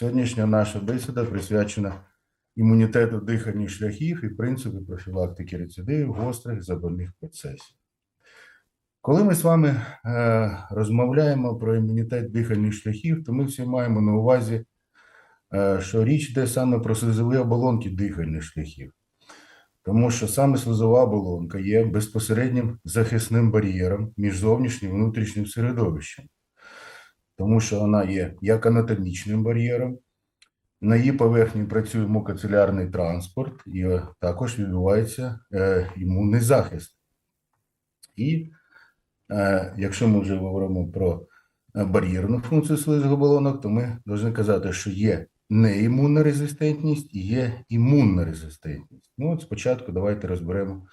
Сьогоднішня наша бесіда присвячена імунітету дихальних шляхів і принципу профілактики рецидивів гострих запальних процесів. Коли ми з вами е, розмовляємо про імунітет дихальних шляхів, то ми всі маємо на увазі, е, що річ йде саме про слизові оболонки дихальних шляхів. Тому що саме слизова оболонка є безпосереднім захисним бар'єром між зовнішнім і внутрішнім середовищем тому що вона є як анатомічним бар'єром. На її поверхні працює мукоцелярний транспорт, і також відбувається е, імунний захист. І е, якщо ми вже говоримо про е, бар'єрну функцію слизових оболонок, то ми повинні казати, що є неімунна резистентність і є імунна резистентність. Ну, от спочатку давайте розберемо,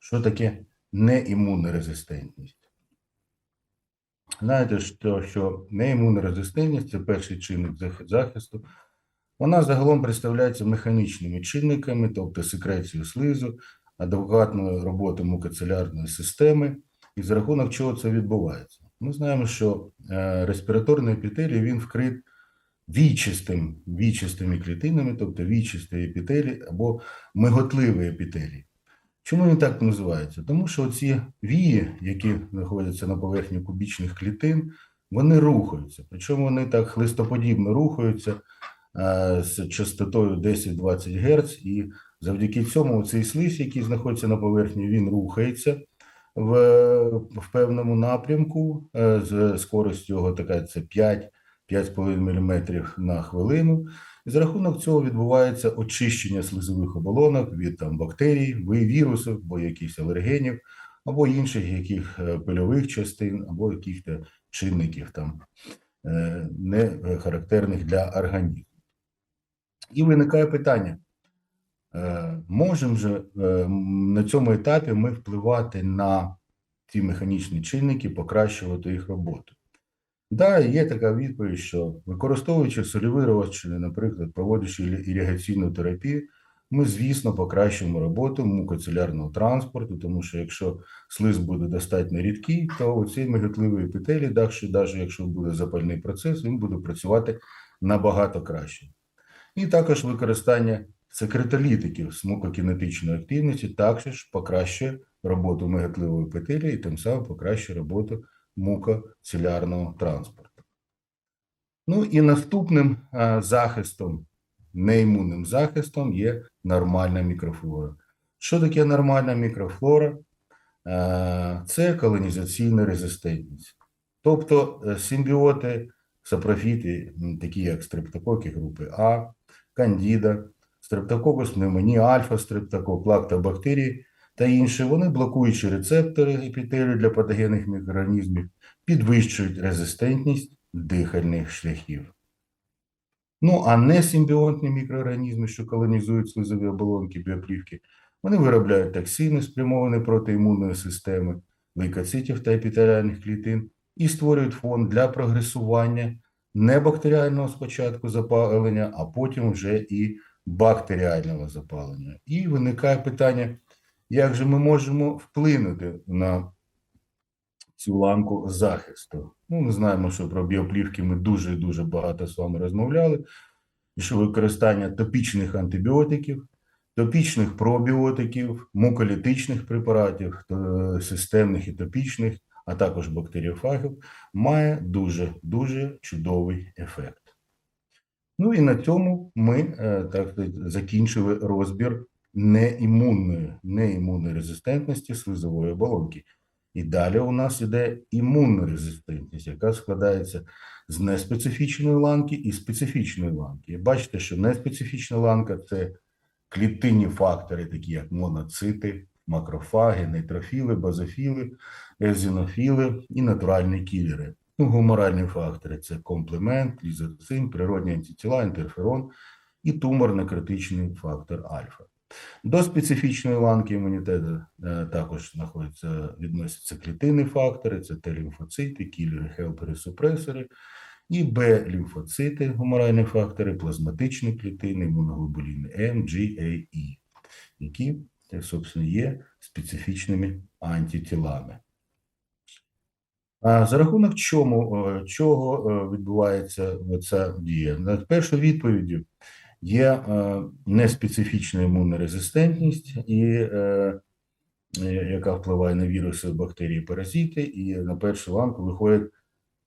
що таке неімунна резистентність. Знаєте, що, що неімунна резистентність це перший чинник захисту. Вона загалом представляється механічними чинниками, тобто секрецією слизу, адекватною роботою мукоцелярної системи, і за рахунок чого це відбувається. Ми знаємо, що е, респіраторний епітелій він вкрит вічистим, вічистими клітинами, тобто вічистий епітелій або миготливий епітелій. Чому він так називається? Тому що ці вії, які знаходяться на поверхні кубічних клітин, вони рухаються. Причому вони так хлистоподібно рухаються е, з частотою 10-20 Гц, і завдяки цьому цей слизь, який знаходиться на поверхні, він рухається в, в певному напрямку е, з скоростю його така це 5 5,5 мм на хвилину. І за рахунок цього відбувається очищення слизових оболонок від там, бактерій, вірусів, або якихось алергенів, або інших яких е, пильових частин, або яких-то чинників там е, не е, характерних для організму. І виникає питання: можемо же на цьому етапі ми впливати на ці механічні чинники, покращувати їх роботу? Да, є така відповідь, що використовуючи сольові розчини, наприклад, проводячи іригаційну терапію, ми, звісно, покращуємо роботу мукоцелярного транспорту, тому що якщо слиз буде достатньо рідкий, то у цій миготливій епітелі, навіть якщо буде запальний процес, він буде працювати набагато краще. І також використання секретолітиків з мукокінетичної активності також покращує роботу миготливої епітелії і тим самим покращує роботу мукоцелярного транспорту. Ну і наступним а, захистом, неімунним захистом є нормальна мікрофлора. Що таке нормальна мікрофлора? Е, Це колонізаційна резистентність. Тобто е, симбіоти, сапрофіти, такі як стрептококи групи А, кандіда, стрептококус пневмонії, альфа-стрептокок, лактобактерії та інші, вони блокуючи рецептори епітелію для патогенних мікроорганізмів, підвищують резистентність дихальних шляхів. Ну, а не симбіонтні мікроорганізми, що колонізують слизові оболонки біоплівки, вони виробляють токсини, спрямовані проти імунної системи, лейкоцитів та епітеліальних клітин і створюють фон для прогресування не бактеріального спочатку запалення, а потім вже і бактеріального запалення. І виникає питання, як же ми можемо вплинути на цю ланку захисту? Ну, ми знаємо, що про біоплівки ми дуже дуже багато з вами розмовляли, і що використання топічних антибіотиків, топічних пробіотиків, муколітичних препаратів, е, системних і топічних, а також бактеріофагів, має дуже дуже чудовий ефект. Ну і на цьому ми е, так закінчили розбір неімунної, неімунної резистентності слизової оболонки. І далі у нас іде імунна резистентність, яка складається з неспецифічної ланки і специфічної ланки. І бачите, що неспецифічна ланка це клітинні фактори, такі як моноцити, макрофаги, нейтрофіли, базофіли, езінофіли і натуральні кілери. Ну, гуморальні фактори це комплемент, лізоцин, природні антитіла, інтерферон і туморно-критичний фактор альфа. До специфічної ланки імунітету е, також знаходяться, відносяться клітинні фактори, це Т-лімфоцити, кілери, хелпери, супресори, і Б-лімфоцити, гуморальні фактори, плазматичні клітини, імуноглобуліни М, G, A, E, які, е, собственно, є специфічними антитілами. А за рахунок чому, е, чого відбувається ця дія? На першу відповіддю є е, неспецифічна імунна резистентність, і, е, е, яка впливає на віруси, бактерії, паразити, і на першу ланку виходять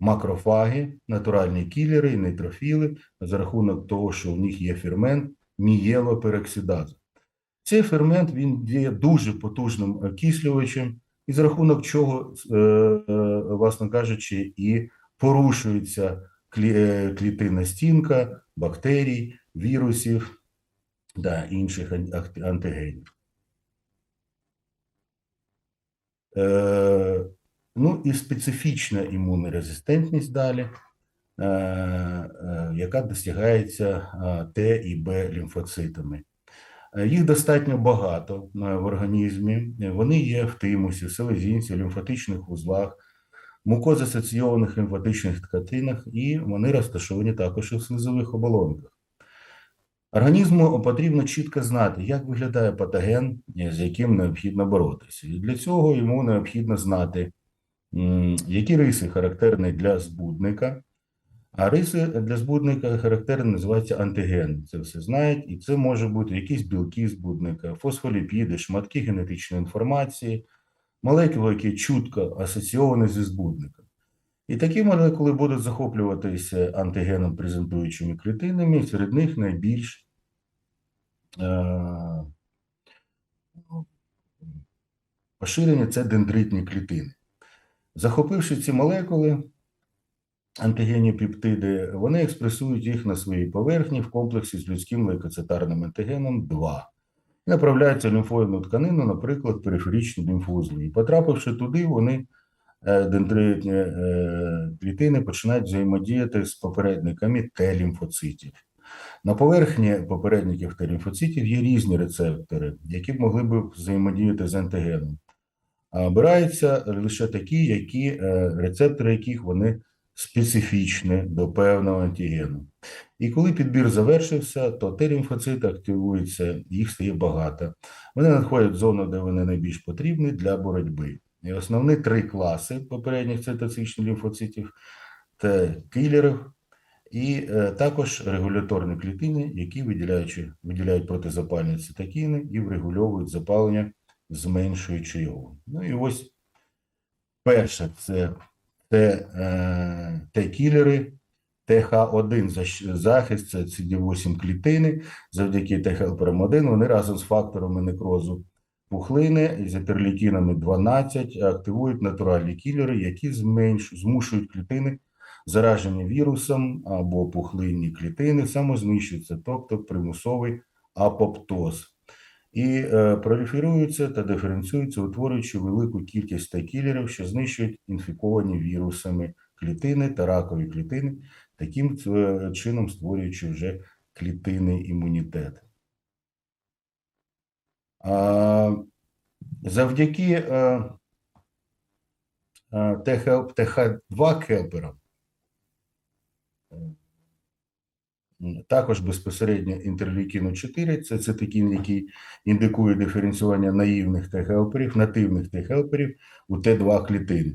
макрофаги, натуральні кілери нейтрофіли за рахунок того, що в них є фермент мієлопероксидаза. Цей фермент він є дуже потужним окислювачем, і за рахунок чого, власне кажучи, і порушується клітинна стінка бактерій, вірусів та інших ан- антигенів. Е, Ну і специфічна імунна резистентність далі, е, е, яка досягається Т і Б лімфоцитами. Їх достатньо багато в організмі. Вони є в тимусі, селезінці, лімфатичних вузлах, мукозасоційованих лімфатичних тканинах, і вони розташовані також в слизових оболонках. Організму потрібно чітко знати, як виглядає патоген, з яким необхідно боротися. І для цього йому необхідно знати, які риси характерні для збудника, а риси для збудника характерні називаються антиген. Це все знають, і це може бути якісь білки збудника, фосфоліпіди, шматки генетичної інформації, молекули, які чутко асоційовані зі збудником. І такі молекули будуть захоплюватися антигеном презентуючими клітинами, серед них найбільш е, поширені це дендритні клітини. Захопивши ці молекули, антигенні пептиди, вони експресують їх на своїй поверхні в комплексі з людським лейкоцитарним антигеном 2 і направляються лімфоїдну тканину, наприклад, периферичні лімфузли. І потрапивши туди, вони е, дендритні е, клітини починають взаємодіяти з попередниками Т-лімфоцитів. На поверхні попередників Т-лімфоцитів є різні рецептори, які могли б взаємодіяти з антигеном. А обираються лише такі, які, е, рецептори яких вони специфічні до певного антигену. І коли підбір завершився, то Т-лімфоцити активуються, їх стає багато. Вони надходять в зону, де вони найбільш потрібні для боротьби. І основні три класи попередніх цитоцичних лімфоцитів це кілерів, і е, також регуляторні клітини, які виділяючи, виділяють протизапальні цитокіни і врегульовують запалення, зменшуючи його. Ну і ось перше це е, Т-кілери, ТХ1 захист, це CD8 клітини, завдяки Т-хелперам-1, вони разом з факторами некрозу пухлини з інтерлікінами 12 активують натуральні кілери, які зменш, змушують клітини заражені вірусом або пухлинні клітини самознищуються, тобто примусовий апоптоз. І е, проліферуються та диференціюються, утворюючи велику кількість Т-кілерів, що знищують інфіковані вірусами клітини та ракові клітини, таким е, чином створюючи вже клітинний імунітет. Завдяки е, е, ТХ, ТХ2 келперам Також безпосередньо інтерлейкіну 4 це цитокін, який індикує диференціювання наївних Т-хелперів, нативних Т-хелперів у Т2 клітини.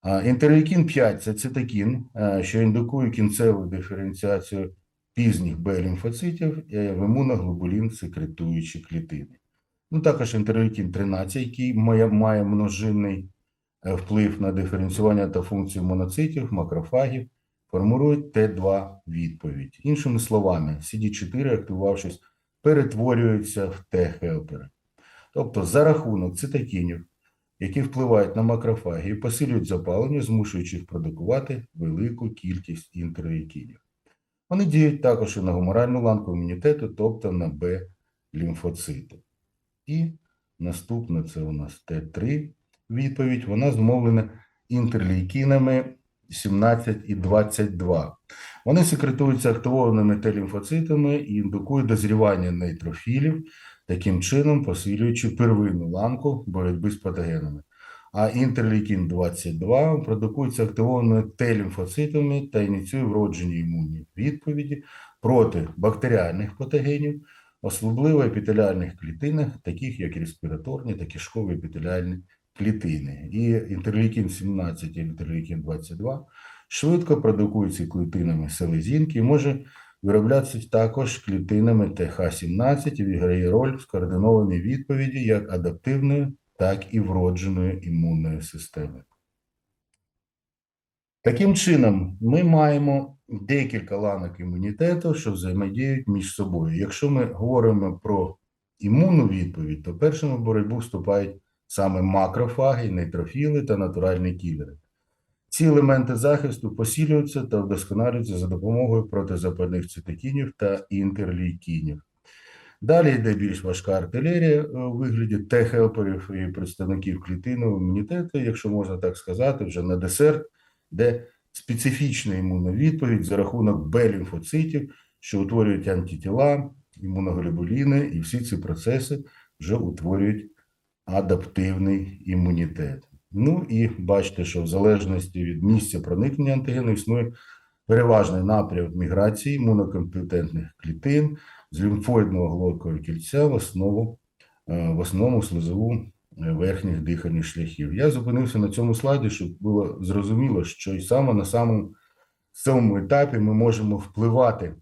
А інтерлейкін 5 це цитокін, е, що індикує кінцеву диференціацію пізніх Б-лімфоцитів в імуноглобулін секретуючі клітини. Ну, також інтерлейкін 13, який має, має множинний е, вплив на диференціювання та функцію моноцитів, макрофагів, формують Т2 відповідь. Іншими словами, CD4, активувавшись, перетворюються в Т-хелпери. Тобто за рахунок цитокінів, які впливають на макрофаги посилюють запалення, змушуючи їх продукувати велику кількість інтерлейкінів. Вони діють також і на гуморальну ланку імунітету, тобто на Б-лімфоцити. І наступне це у нас Т3 відповідь. Вона змовлена інтерлейкінами 17 і 22. Вони секретуються активованими Т-лімфоцитами і індукують дозрівання нейтрофілів, таким чином посилюючи первинну ланку боротьби з патогенами. А інтерлейкін 22 продукується активованими Т-лімфоцитами та ініціює вроджені імунні відповіді проти бактеріальних патогенів, особливо епітеліальних клітинах, таких як респіраторні та кишкові епітеліальні клітини. І інтерлейкін 17 і інтерлейкін 22 швидко продукуються клітинами селезінки і може вироблятися також клітинами ТХ-17 і відіграє роль в скоординованій відповіді як адаптивної, так і вродженої імунної системи. Таким чином, ми маємо декілька ланок імунітету, що взаємодіють між собою. Якщо ми говоримо про імунну відповідь, то першими в боротьбу вступають саме макрофаги, нейтрофіли та натуральні кілери. Ці елементи захисту посилюються та вдосконалюються за допомогою протизапальних цитокінів та інтерлейкінів. Далі йде більш важка артилерія е, у вигляді Т-хелперів і представників клітинного імунітету, якщо можна так сказати, вже на десерт, де специфічна імунна відповідь за рахунок Б-лімфоцитів, що утворюють антитіла, імуноглобуліни, і всі ці процеси вже утворюють адаптивний імунітет. Ну і бачите, що в залежності від місця проникнення антигену існує переважний напрямок міграції імунокомпетентних клітин з лімфоїдного глоткового кільця в основу е, в основному слизову верхніх дихальних шляхів. Я зупинився на цьому слайді, щоб було зрозуміло, що і саме на самому цьому етапі ми можемо впливати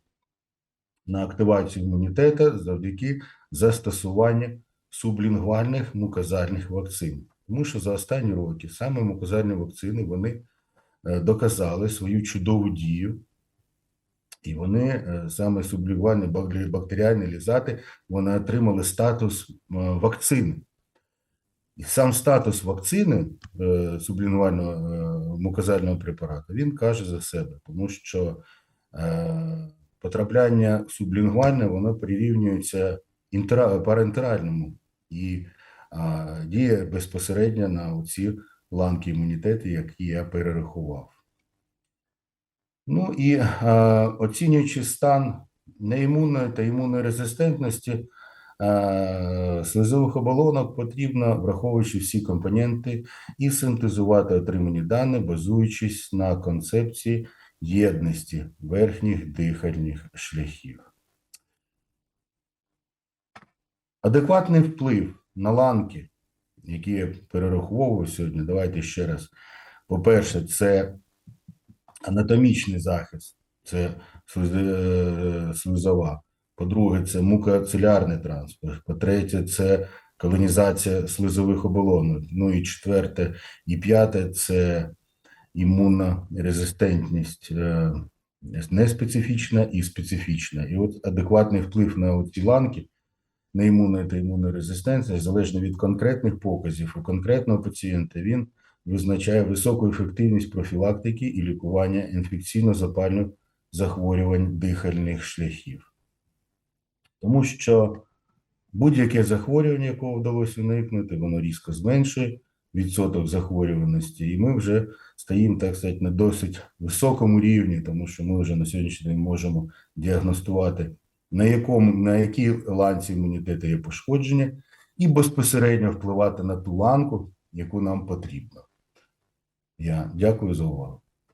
на активацію імунітету завдяки застосуванню сублінгвальних мукозальних вакцин. Тому що за останні роки саме мукозальні вакцини вони е, доказали свою чудову дію, і вони е, саме сублінгвальні бактеріальні лізати, вони отримали статус е, вакцини. І сам статус вакцини е, сублінгвального е, мукозального препарату він каже за себе, тому що е, потрапляння сублінгвальне воно прирівнюється інтера, парентеральному і а, діє безпосередньо на ці ланки імунітету, які я перерахував. Ну і а, оцінюючи стан неімунної та імунної резистентності слизових оболонок, потрібно, враховуючи всі компоненти, і синтезувати отримані дані, базуючись на концепції єдності верхніх дихальних шляхів. Адекватний вплив на ланки, які я перераховував сьогодні, давайте ще раз. По-перше, це анатомічний захист, це е, слизова. По-друге, це мукоцелярний транспорт. По-третє, це колонізація слизових оболонок. Ну і четверте і п'яте це імунна резистентність е, неспецифічна і специфічна. І от адекватний вплив на ці ланки на імунну та імунну резистентність, залежно від конкретних показів у конкретного пацієнта, він визначає високу ефективність профілактики і лікування інфекційно-запальних захворювань дихальних шляхів. Тому що будь-яке захворювання, якого вдалося уникнути, воно різко зменшує відсоток захворюваності, і ми вже стоїмо, так сказати, на досить високому рівні, тому що ми вже на сьогоднішній день можемо діагностувати, на якому на якій ланці імунітету є пошкодження, і безпосередньо впливати на ту ланку, яку нам потрібно. Я дякую за увагу.